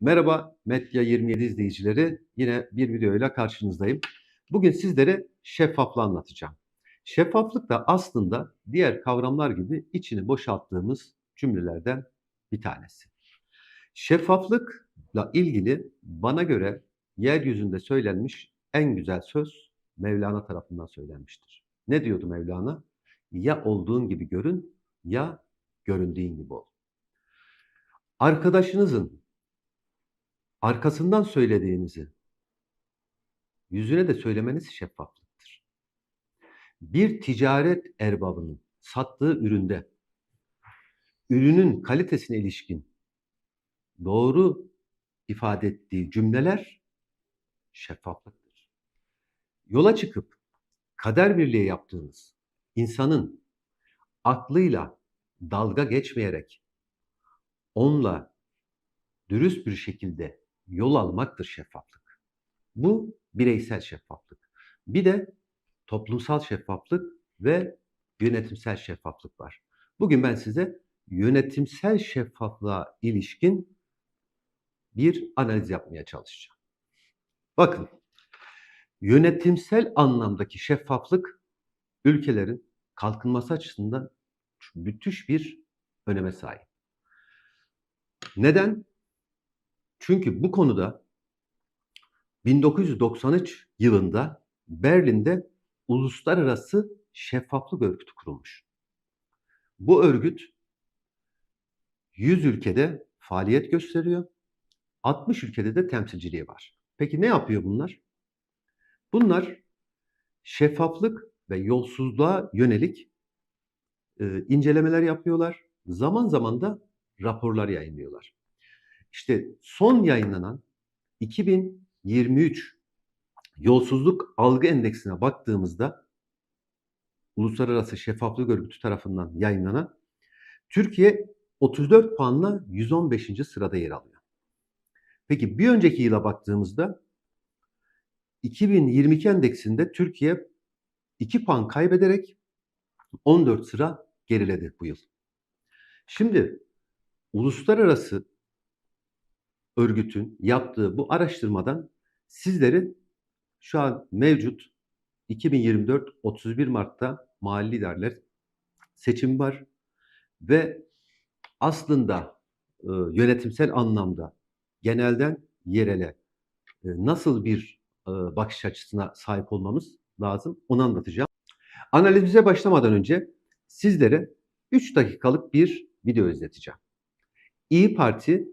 Merhaba Medya 27 izleyicileri. Yine bir videoyla karşınızdayım. Bugün sizlere şeffaflığı anlatacağım. Şeffaflık da aslında diğer kavramlar gibi içini boşalttığımız cümlelerden bir tanesi. Şeffaflıkla ilgili bana göre yeryüzünde söylenmiş en güzel söz Mevlana tarafından söylenmiştir. Ne diyordu Mevlana? Ya olduğun gibi görün ya göründüğün gibi ol. Arkadaşınızın arkasından söylediğinizi yüzüne de söylemeniz şeffaflıktır. Bir ticaret erbabının sattığı üründe ürünün kalitesine ilişkin doğru ifade ettiği cümleler şeffaflıktır. Yola çıkıp kader birliği yaptığınız insanın aklıyla dalga geçmeyerek onunla dürüst bir şekilde yol almaktır şeffaflık. Bu bireysel şeffaflık. Bir de toplumsal şeffaflık ve yönetimsel şeffaflık var. Bugün ben size yönetimsel şeffaflığa ilişkin bir analiz yapmaya çalışacağım. Bakın, yönetimsel anlamdaki şeffaflık ülkelerin kalkınması açısından müthiş bir öneme sahip. Neden? Çünkü bu konuda 1993 yılında Berlin'de Uluslararası Şeffaflık Örgütü kurulmuş. Bu örgüt 100 ülkede faaliyet gösteriyor. 60 ülkede de temsilciliği var. Peki ne yapıyor bunlar? Bunlar şeffaflık ve yolsuzluğa yönelik e, incelemeler yapıyorlar. Zaman zaman da raporlar yayınlıyorlar. İşte son yayınlanan 2023 yolsuzluk algı endeksine baktığımızda Uluslararası Şeffaflık Örgütü tarafından yayınlanan Türkiye 34 puanla 115. sırada yer alıyor. Peki bir önceki yıla baktığımızda 2022 endeksinde Türkiye 2 puan kaybederek 14 sıra geriledi bu yıl. Şimdi uluslararası örgütün yaptığı bu araştırmadan sizleri şu an mevcut 2024 31 Mart'ta mali liderler seçim var ve aslında e, yönetimsel anlamda genelden yerele e, nasıl bir e, bakış açısına sahip olmamız lazım onu anlatacağım. Analizimize başlamadan önce sizlere 3 dakikalık bir video izleteceğim. İyi Parti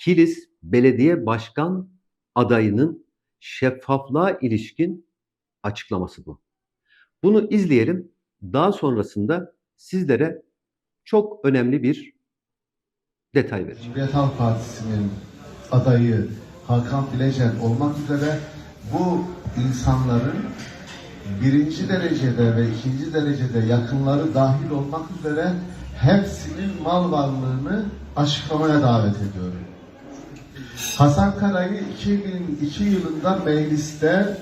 Kilis Belediye Başkan adayının şeffaflığa ilişkin açıklaması bu. Bunu izleyelim. Daha sonrasında sizlere çok önemli bir detay vereceğim. Cumhuriyet Halk Partisi'nin adayı Hakan Bilecen olmak üzere bu insanların birinci derecede ve ikinci derecede yakınları dahil olmak üzere hepsinin mal varlığını açıklamaya davet ediyorum. Hasan Kara'yı 2002 yılında mecliste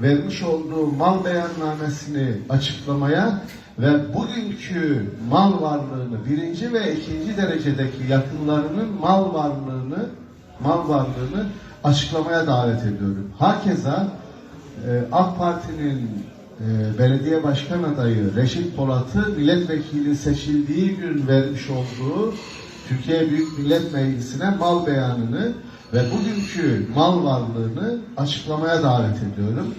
vermiş olduğu mal beyannamesini açıklamaya ve bugünkü mal varlığını birinci ve ikinci derecedeki yakınlarının mal varlığını mal varlığını açıklamaya davet ediyorum. Hakeza e, AK Parti'nin e, belediye başkan adayı Reşit Polat'ı milletvekili seçildiği gün vermiş olduğu Türkiye Büyük Millet Meclisi'ne mal beyanını ve bugünkü mal varlığını açıklamaya davet ediyorum.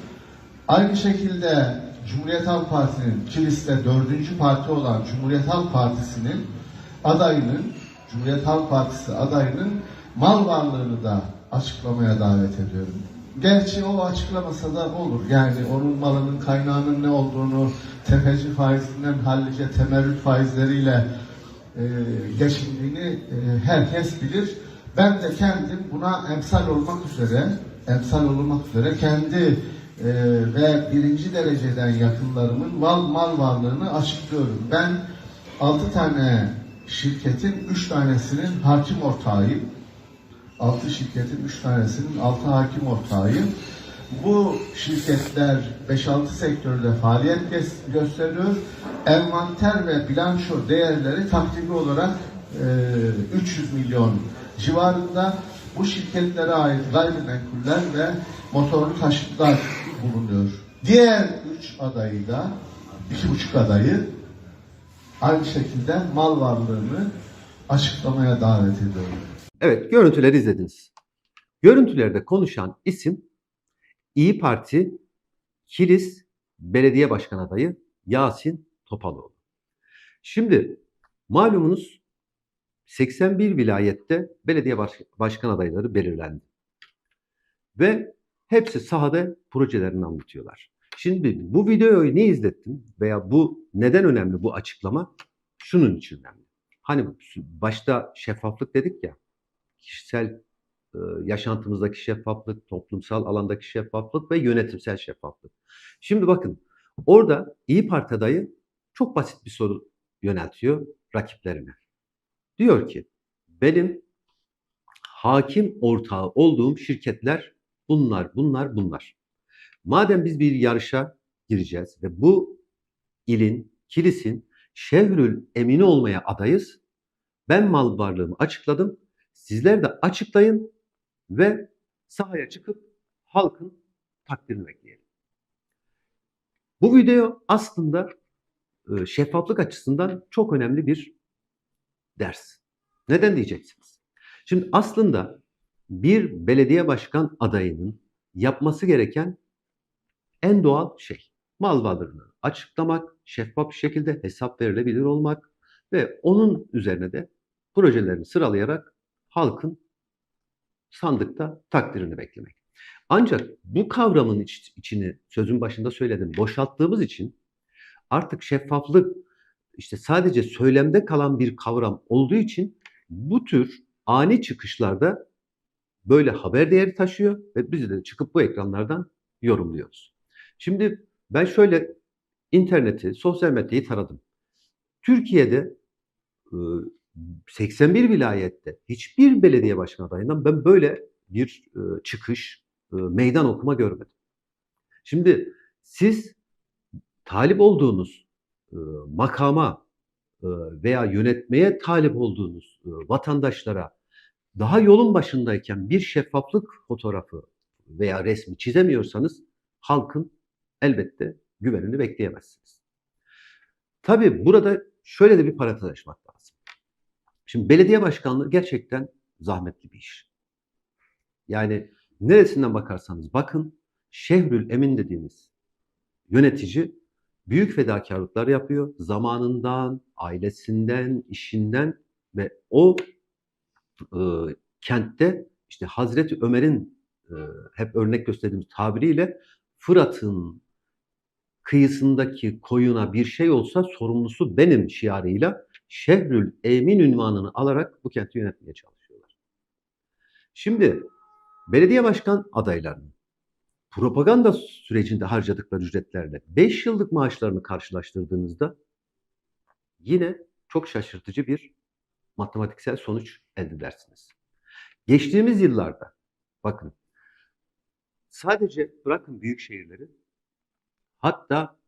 Aynı şekilde Cumhuriyet Halk Partisi'nin Kilis'te dördüncü parti olan Cumhuriyet Halk Partisi'nin adayının Cumhuriyet Halk Partisi adayının mal varlığını da açıklamaya davet ediyorum. Gerçi o açıklamasa da olur. Yani onun malının kaynağının ne olduğunu tefeci faizinden hallice temerrüt faizleriyle e, geçindiğini e, herkes bilir. Ben de kendim buna emsal olmak üzere emsal olmak üzere kendi e, ve birinci dereceden yakınlarımın mal mal varlığını açıklıyorum. Ben altı tane şirketin üç tanesinin hakim ortağıyım. Altı şirketin üç tanesinin altı hakim ortağıyım. Bu şirketler 5-6 sektörde faaliyet gö- gösteriyor. Envanter ve bilanço değerleri takribi olarak e, 300 milyon civarında bu şirketlere ait gayrimenkuller ve motorlu taşıtlar bulunuyor. Diğer üç adayı da, iki buçuk adayı aynı şekilde mal varlığını açıklamaya davet ediyorum. Evet, görüntüleri izlediniz. Görüntülerde konuşan isim İyi Parti Kilis Belediye Başkan Adayı Yasin Topaloğlu. Şimdi malumunuz 81 vilayette belediye baş- başkan adayları belirlendi. Ve hepsi sahada projelerini anlatıyorlar. Şimdi bu videoyu ne izlettim veya bu neden önemli bu açıklama? Şunun için önemli. Hani başta şeffaflık dedik ya, kişisel yaşantımızdaki şeffaflık, toplumsal alandaki şeffaflık ve yönetimsel şeffaflık. Şimdi bakın orada İyi Parti adayı çok basit bir soru yöneltiyor rakiplerine. Diyor ki benim hakim ortağı olduğum şirketler bunlar, bunlar, bunlar. Madem biz bir yarışa gireceğiz ve bu ilin, kilisin şehrül emini olmaya adayız. Ben mal varlığımı açıkladım. Sizler de açıklayın ve sahaya çıkıp halkın takdirini bekleyelim. Bu video aslında e, şeffaflık açısından çok önemli bir ders. Neden diyeceksiniz? Şimdi aslında bir belediye başkan adayının yapması gereken en doğal şey mal varlığını açıklamak, şeffaf bir şekilde hesap verilebilir olmak ve onun üzerine de projelerini sıralayarak halkın sandıkta takdirini beklemek. Ancak bu kavramın iç- içini sözün başında söyledim boşalttığımız için artık şeffaflık işte sadece söylemde kalan bir kavram olduğu için bu tür ani çıkışlarda böyle haber değeri taşıyor ve biz de çıkıp bu ekranlardan yorumluyoruz. Şimdi ben şöyle interneti, sosyal medyayı taradım. Türkiye'de e, 81 vilayette hiçbir belediye başkan adayından ben böyle bir e, çıkış, e, meydan okuma görmedim. Şimdi siz talip olduğunuz e, makama e, veya yönetmeye talip olduğunuz e, vatandaşlara daha yolun başındayken bir şeffaflık fotoğrafı veya resmi çizemiyorsanız halkın elbette güvenini bekleyemezsiniz. Tabii burada şöyle de bir parantez açmak. Şimdi belediye başkanlığı gerçekten zahmetli bir iş. Yani neresinden bakarsanız bakın Şehrül Emin dediğimiz yönetici büyük fedakarlıklar yapıyor. Zamanından, ailesinden, işinden ve o e, kentte işte Hazreti Ömer'in e, hep örnek gösterdiğimiz tabiriyle Fırat'ın kıyısındaki koyuna bir şey olsa sorumlusu benim şiarıyla Şehrül Emin ünvanını alarak bu kenti yönetmeye çalışıyorlar. Şimdi belediye başkan adaylarının propaganda sürecinde harcadıkları ücretlerle 5 yıllık maaşlarını karşılaştırdığınızda yine çok şaşırtıcı bir matematiksel sonuç elde edersiniz. Geçtiğimiz yıllarda bakın sadece bırakın büyük şehirleri hatta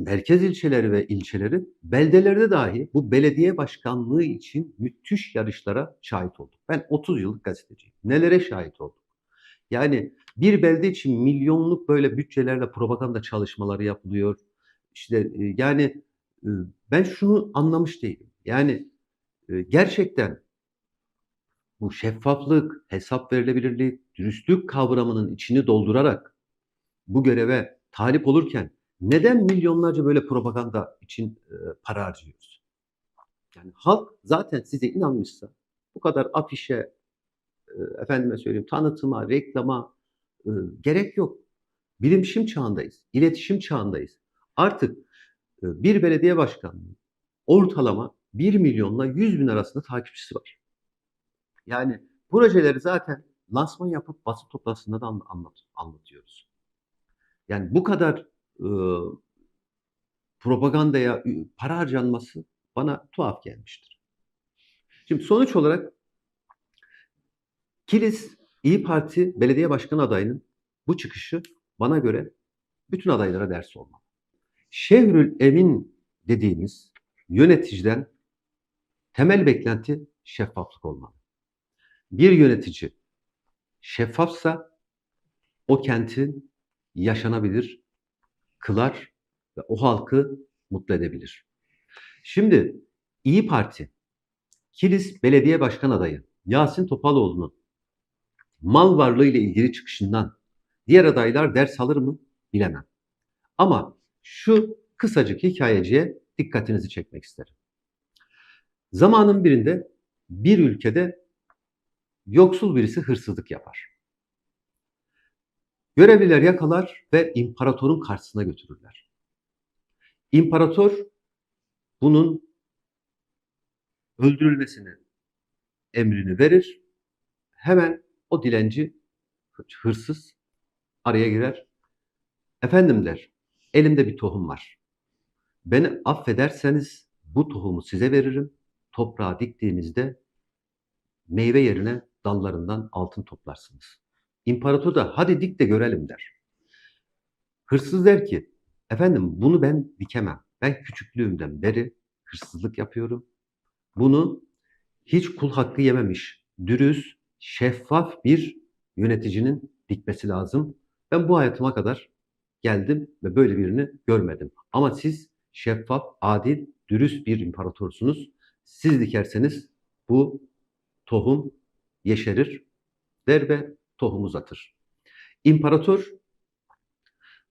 merkez ilçeleri ve ilçeleri beldelerde dahi bu belediye başkanlığı için müthiş yarışlara şahit olduk. Ben 30 yıllık gazeteciyim. Nelere şahit olduk? Yani bir belde için milyonluk böyle bütçelerle propaganda çalışmaları yapılıyor. İşte e, yani e, ben şunu anlamış değilim. Yani e, gerçekten bu şeffaflık, hesap verilebilirlik, dürüstlük kavramının içini doldurarak bu göreve talip olurken neden milyonlarca böyle propaganda için e, para harcıyoruz? Yani halk zaten size inanmışsa bu kadar afişe, e, efendime söyleyeyim tanıtıma, reklama e, gerek yok. Bilimşim çağındayız, iletişim çağındayız. Artık bir belediye başkanlığı ortalama 1 milyonla 100 bin arasında takipçisi var. Yani projeleri zaten lansman yapıp basın toplantısında da anla- anlat, anlatıyoruz. Yani bu kadar e, propagandaya para harcanması bana tuhaf gelmiştir. Şimdi sonuç olarak Kilis İyi Parti belediye başkanı adayının bu çıkışı bana göre bütün adaylara ders olmalı. Şehrül Emin dediğimiz yöneticiden temel beklenti şeffaflık olmalı. Bir yönetici şeffafsa o kentin yaşanabilir kılar ve o halkı mutlu edebilir. Şimdi İyi Parti Kilis Belediye Başkan Adayı Yasin Topaloğlu'nun mal varlığı ile ilgili çıkışından diğer adaylar ders alır mı bilemem. Ama şu kısacık hikayeciye dikkatinizi çekmek isterim. Zamanın birinde bir ülkede yoksul birisi hırsızlık yapar. Görevliler yakalar ve imparatorun karşısına götürürler. İmparator bunun öldürülmesini emrini verir. Hemen o dilenci hırsız araya girer. Efendim der, elimde bir tohum var. Beni affederseniz bu tohumu size veririm. Toprağa diktiğinizde meyve yerine dallarından altın toplarsınız. İmparator da hadi dik de görelim der. Hırsız der ki, efendim bunu ben dikemem. Ben küçüklüğümden beri hırsızlık yapıyorum. Bunu hiç kul hakkı yememiş, dürüst, şeffaf bir yöneticinin dikmesi lazım. Ben bu hayatıma kadar geldim ve böyle birini görmedim. Ama siz şeffaf, adil, dürüst bir imparatorsunuz. Siz dikerseniz bu tohum yeşerir der ve tohum uzatır. İmparator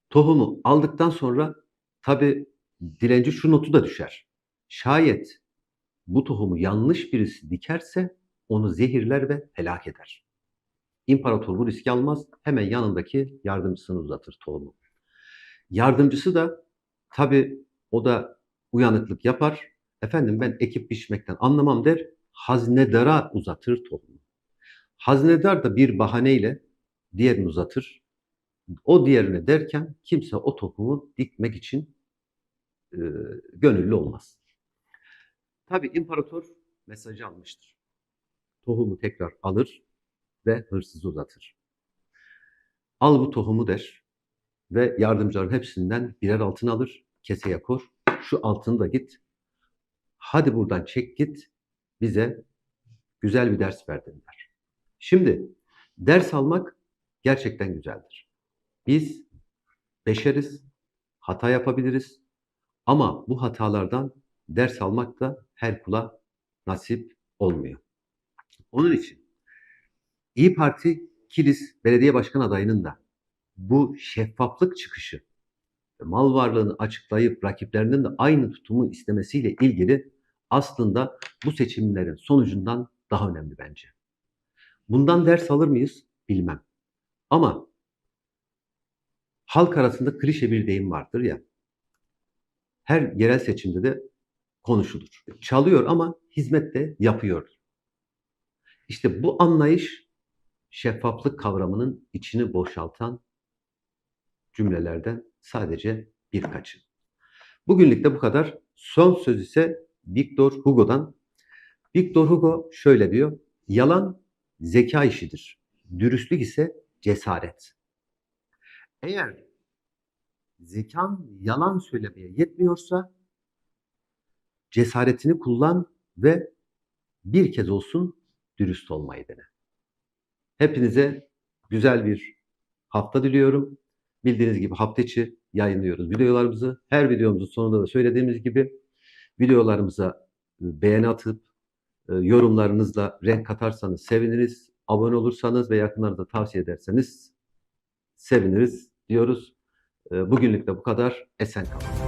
tohumu aldıktan sonra tabi dilenci şu notu da düşer. Şayet bu tohumu yanlış birisi dikerse onu zehirler ve helak eder. İmparator bu riski almaz. Hemen yanındaki yardımcısını uzatır tohumu. Yardımcısı da tabi o da uyanıklık yapar. Efendim ben ekip biçmekten anlamam der. Haznedara uzatır tohumu. Haznedar da bir bahaneyle diğerini uzatır. O diğerine derken kimse o tohumu dikmek için e, gönüllü olmaz. Tabi imparator mesajı almıştır. Tohumu tekrar alır ve hırsız uzatır. Al bu tohumu der ve yardımcıların hepsinden birer altın alır, keseye kor. Şu altını da git. Hadi buradan çek git. Bize güzel bir ders verdin der. Şimdi ders almak gerçekten güzeldir. Biz beşeriz, hata yapabiliriz ama bu hatalardan ders almak da her kula nasip olmuyor. Onun için İyi Parti Kilis Belediye Başkan adayının da bu şeffaflık çıkışı mal varlığını açıklayıp rakiplerinin de aynı tutumu istemesiyle ilgili aslında bu seçimlerin sonucundan daha önemli bence. Bundan ders alır mıyız bilmem. Ama halk arasında klişe bir deyim vardır ya. Her yerel seçimde de konuşulur. Çalıyor ama hizmet de yapıyor. İşte bu anlayış şeffaflık kavramının içini boşaltan cümlelerden sadece birkaçı. Bugünlük de bu kadar. Son söz ise Victor Hugo'dan. Victor Hugo şöyle diyor. Yalan zeka işidir. Dürüstlük ise cesaret. Eğer zekan yalan söylemeye yetmiyorsa cesaretini kullan ve bir kez olsun dürüst olmayı dene. Hepinize güzel bir hafta diliyorum. Bildiğiniz gibi hafta içi yayınlıyoruz videolarımızı. Her videomuzun sonunda da söylediğimiz gibi videolarımıza beğeni atıp e, yorumlarınızla renk katarsanız seviniriz. Abone olursanız ve yakınlarınıza tavsiye ederseniz seviniriz diyoruz. E, Bugünlük de bu kadar. Esen kalın.